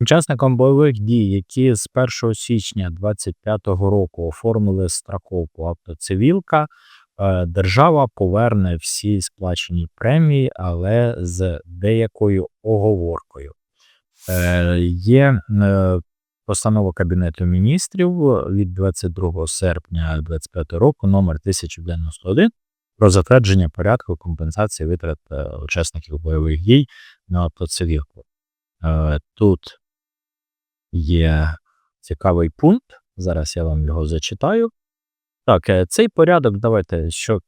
Учасникам бойових дій, які з 1 січня 2025 року оформили страховку автоцивілка, е, держава поверне всі сплачені премії, але з деякою оговоркою. Е, Є е, постанова Кабінету міністрів від 22 серпня 2025 року номер 1091 про затвердження порядку компенсації витрат учасників бойових дій на автоцивілку. Тут є цікавий пункт. Зараз я вам його зачитаю. Так, е, цей порядок, давайте, що,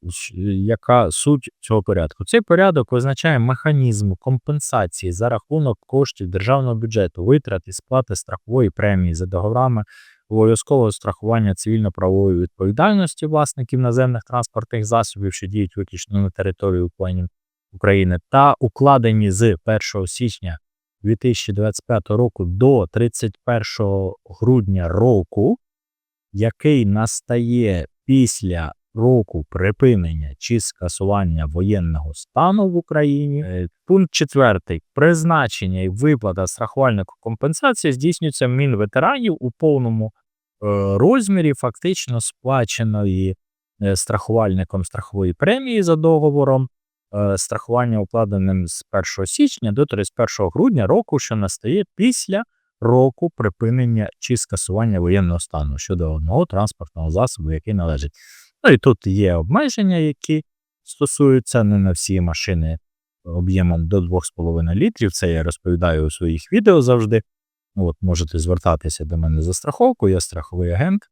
яка суть цього порядку? Цей порядок визначає механізм компенсації за рахунок коштів державного бюджету, витрат і сплати страхової премії за договорами обов'язкового страхування цивільно-правової відповідальності власників наземних транспортних засобів, що діють виключно на території України- України, та укладені з 1 січня 2025 року до 31 грудня року, який настає після року припинення чи скасування воєнного стану в Україні. Е, Пункт 4. Призначення і виплата страхувальнику компенсації здійснюється Мінветеранів у повному е, розмірі фактично сплаченої е, страхувальником страхової премії за договором страхування укладеним з 1 січня до 31 грудня року, що настає після року припинення чи скасування воєнного стану щодо одного транспортного засобу, який належить. Ну і тут є обмеження, які стосуються не на всі машини об'ємом до 2,5 літрів. Це я розповідаю у своїх відео завжди. От, можете звертатися до мене за страховку, я страховий агент.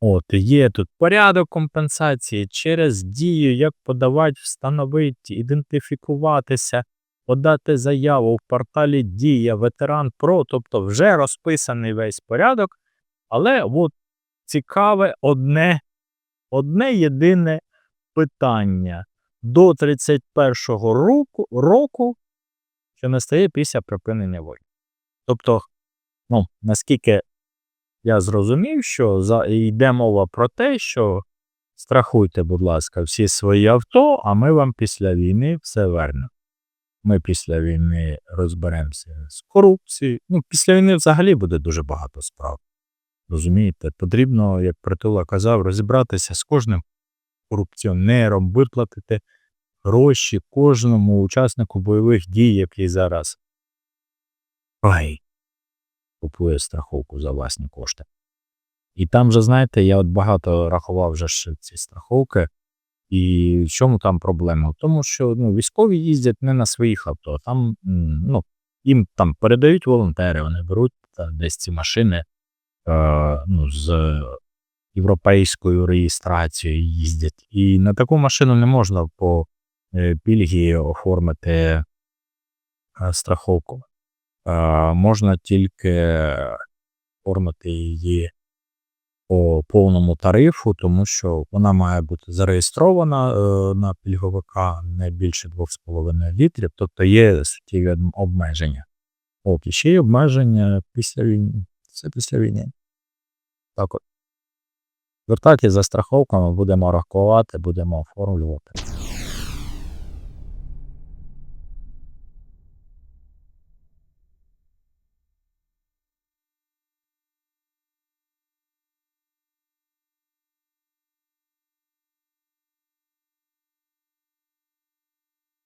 От, є тут порядок компенсації через дію, як подавати, встановити, ідентифікуватися, подати заяву в порталі Дія, Ветеран Про, тобто вже розписаний весь порядок. Але от цікаве одне, одне єдине питання. До 31-го року, року, що настає після припинення війни. Тобто, ну, наскільки я зрозумів, що за, йде мова про те, що страхуйте, будь ласка, всі свої авто, а ми вам після війни все вернемо. Ми після війни розберемося з корупцією. Ну, після війни взагалі буде дуже багато справ. Розумієте, потрібно, як притула казав, розібратися з кожним корупціонером, виплатити гроші кожному учаснику бойових дій, який зараз ой, купує страховку за власні кошти. І там же, знаєте, я от багато рахував вже ці страховки. І в чому там проблема? В тому, що ну, військові їздять не на своїх авто, там ну, їм там передають волонтери, вони беруть та, десь ці машини е, ну, з європейською реєстрацією їздять. І на таку машину не можна по е, пільгі оформити е, страховку. Е, можна тільки оформити її по повному тарифу, тому що вона має бути зареєстрована е, на пільговика не більше 2,5 літрів, тобто є суттєві обмеження. От, і ще є обмеження після війни. Це після війни. Так от. Звертайтеся за страховками, будемо рахувати, будемо оформлювати.